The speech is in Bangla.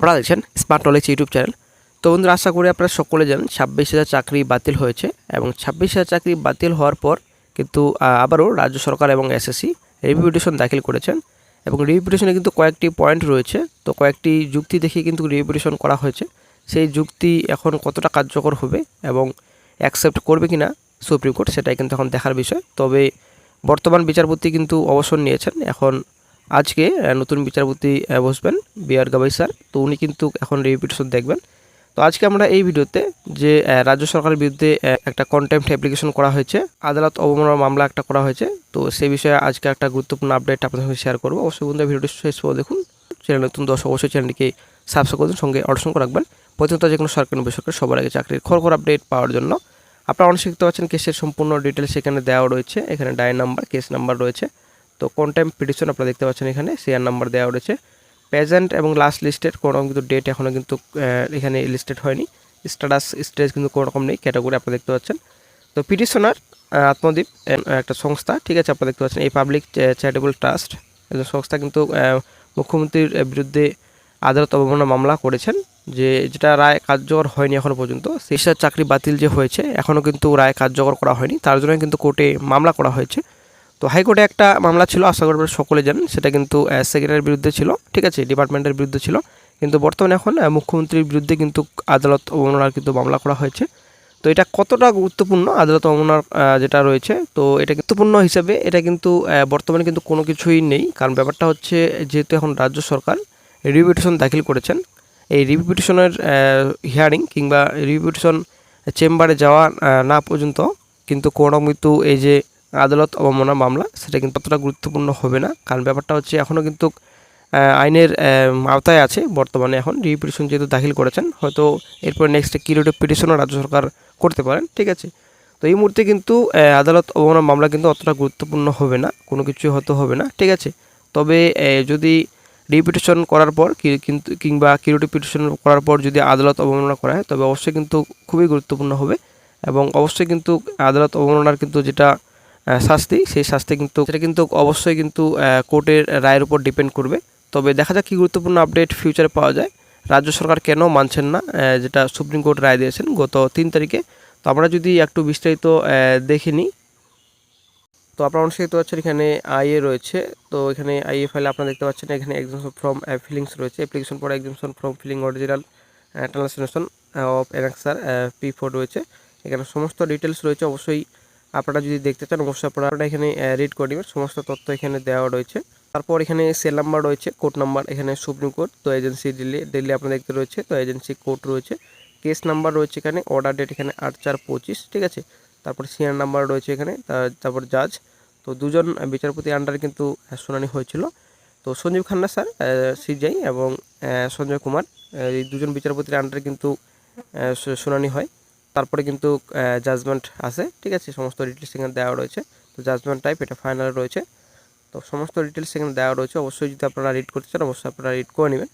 আপনারা দেখছেন স্মার্ট নলেজ ইউটিউব চ্যানেল তো বন্ধুরা, আশা করি আপনারা সকলে জানেন, ছাব্বিশ হাজার চাকরি বাতিল হয়েছে এবং ছাব্বিশ হাজার চাকরি বাতিল হওয়ার পর কিন্তু আবারও রাজ্য সরকার এবং এসএসসি রিভিউ পিটিশন দাখিল করেছেন এবং রিভিউ পিটিশনে কিন্তু কয়েকটি পয়েন্ট রয়েছে। তো কয়েকটি যুক্তি দেখিয়ে কিন্তু রিভিউ পিটিশন করা হয়েছে। সেই যুক্তি এখন কতটা কার্যকর হবে এবং অ্যাকসেপ্ট করবে কিনা সুপ্রিম কোর্ট সেটাই কিন্তু এখন দেখার বিষয়। তবে বর্তমান বিচারপতি কিন্তু অবসর নিয়েছেন। এখন আজকে নতুন বিচারপতি বসবেন বি আর গাবাই স্যার। তো উনি কিন্তু এখন রিপিটেশন দেখবেন। তো আজকে আমরা এই ভিডিওতে যে রাজ্য সরকারের বিরুদ্ধে একটা কন্টেম্প অ্যাপ্লিকেশন করা হয়েছে, আদালত অবমাননার মামলা একটা করা হয়েছে। তো সেই বিষয়ে আজকে একটা গুরুত্বপূর্ণ আপডেট আপনাদের সঙ্গে শেয়ার করব। অবশ্যই বন্ধু ভিডিওটি শেষ পর্যন্ত দেখুন। চ্যানেল নতুন, দর্শক, অবশ্যই চ্যানেলটিকে সাবস্ক্রাইব করুন, সঙ্গে করে রাখবেন। প্রথমত যে কোনো সরকারি বেসরকারি সবার আগে চাকরির খবর আপডেট পাওয়ার জন্য। আপনারা অনেক শিখতে পাচ্ছেন কেসের সম্পূর্ণ ডিটেলস এখানে দেওয়া রয়েছে। এখানে ডায়ের নাম্বার কেস নাম্বার রয়েছে। তো কোন টাইম পিটিশন আপনারা দেখতে পাচ্ছেন এখানে? শেয়ার নাম্বার দেওয়া রয়েছে। প্রেজেন্ট এবং লাস্ট লিস্টের কোনো রকম কিন্তু ডেট এখনও কিন্তু এখানে লিস্টেড হয়নি। স্ট্যাটাস স্টেজ কিন্তু কোনো রকম নেই ক্যাটাগরি আপনারা দেখতে পাচ্ছেন। তো পিটিশনার আত্মদ্বীপ একটা সংস্থা, ঠিক আছে, আপনারা দেখতে পাচ্ছেন। এই পাবলিক চ্যারিটেবল ট্রাস্ট সংস্থা কিন্তু মুখ্যমন্ত্রীর বিরুদ্ধে আদালত অবমাননা মামলা করেছেন, যে যেটা রায় কার্যকর হয়নি এখনও পর্যন্ত। সেই চাকরি বাতিল যে হয়েছে এখনও কিন্তু রায় কার্যকর করা হয়নি। তার জন্য কিন্তু কোর্টে মামলা করা হয়েছে। তো হাইকোর্টে একটা মামলা ছিল, আশা করি সকলে জানেন, সেটা কিন্তু সেক্রেটারির বিরুদ্ধে ছিল, ঠিক আছে ডিপার্টমেন্টের বিরুদ্ধে ছিল, কিন্তু বর্তমানে এখন মুখ্যমন্ত্রীর বিরুদ্ধে কিন্তু আদালত অবমাননার কিন্তু মামলা করা হয়েছে। তো এটা কতটা গুরুত্বপূর্ণ, আদালত অবমাননার যেটা রয়েছে, তো এটা গুরুত্বপূর্ণ হিসেবে এটা কিন্তু বর্তমানে কিন্তু কোনো কিছুই নেই, কারণ ব্যাপারটা হচ্ছে, যেহেতু এখন রাজ্য সরকার রিভিউ দাখিল করেছেন, এই রিভিউ পিটিশনের হিয়ারিং কিংবা রিভিউ পিটিশন চেম্বারে যাওয়া না পর্যন্ত কিন্তু কোনো কিন্তু এই যে আদালত অবমাননা মামলা, সেটা কিন্তু অতটা গুরুত্বপূর্ণ হবে না। কারণ ব্যাপারটা হচ্ছে এখনও কিন্তু আইনের আওতায় আছে, বর্তমানে এখন। রিভিউ পিটিশন যেহেতু দাখিল করেছেন, হয়তো এরপর নেক্সট কিলোটিভ পিটিশনও রাজ্য সরকার করতে পারেন, ঠিক আছে? তো এই মুহূর্তে কিন্তু আদালত অবমাননা মামলা কিন্তু অতটা গুরুত্বপূর্ণ হবে না, কোনো কিছু হয়তো হবে না, ঠিক আছে? তবে যদি রিপিটিশন করার পর কিন্তু, কিংবা কিউরিটি পিটিশন করার পর যদি আদালত অবমাননা করা হয়, তবে অবশ্যই কিন্তু খুবই গুরুত্বপূর্ণ হবে। এবং অবশ্যই কিন্তু আদালত অবমাননার কিন্তু যেটা শাস্তি, সেই শাস্তি কিন্তু সেটা কিন্তু অবশ্যই কিন্তু কোর্টের রায়ের উপর ডিপেন্ড করবে। তবে দেখা যাক কী গুরুত্বপূর্ণ আপডেট ফিউচারে পাওয়া যায়। রাজ্য সরকার কেন মানছেন না যেটা সুপ্রিম কোর্ট রায় দিয়েছেন গত তিন তারিখে। তো আমরা যদি একটু বিস্তারিত দেখে নিই। তো আপনারা অনেক দেখতে পাচ্ছেন, এখানে আইএ রয়েছে। তো এখানে আইএ ফাইলে আপনারা দেখতে পাচ্ছেন, এখানে এক্সামশন ফ্রম ফিলিংস রয়েছে। Application for exemption from filing original translation of annexure P four রয়েছে। এখানে সমস্ত ডিটেলস রয়েছে। অবশ্যই আপনারা যদি দেখতে চান, অবশ্যই আপনারা এখানে রিড করে সমস্ত তথ্য এখানে দেওয়া রয়েছে। তারপর এখানে সেল নাম্বার রয়েছে কোর্ট নাম্বার এখানে সুপ্রিম কোর্ট তো এজেন্সি দিল্লি দিল্লি আপনারা দেখতে রয়েছে, তো এজেন্সি কোর্ট রয়েছে। কেস নাম্বার রয়েছে এখানে অর্ডার ডেট এখানে আট চার পঁচিশ, ঠিক আছে? তারপর সিআর নাম্বার রয়েছে এখানে তারপর জাজ তো দুজন বিচারপতি আন্ডারে কিন্তু শুনানি হয়েছিল। তো সঞ্জীব খান্না স্যার সিজাই এবং সঞ্জয় কুমার এই দুজন বিচারপতির আন্ডারে কিন্তু শুনানি হয়। তারপরে কিন্তু জাজমেন্ট আছে, ঠিক আছে? সমস্ত ডিটেলস এখানে দেওয়া রয়েছে। তো জাজমেন্ট টাইপ এটা ফাইনাল রয়েছে। তো সমস্ত ডিটেলস এখানে দেওয়া রয়েছে। অবশ্যই যদি আপনারা রিড করতে চান, অবশ্যই আপনারা রিড করে নেবেন।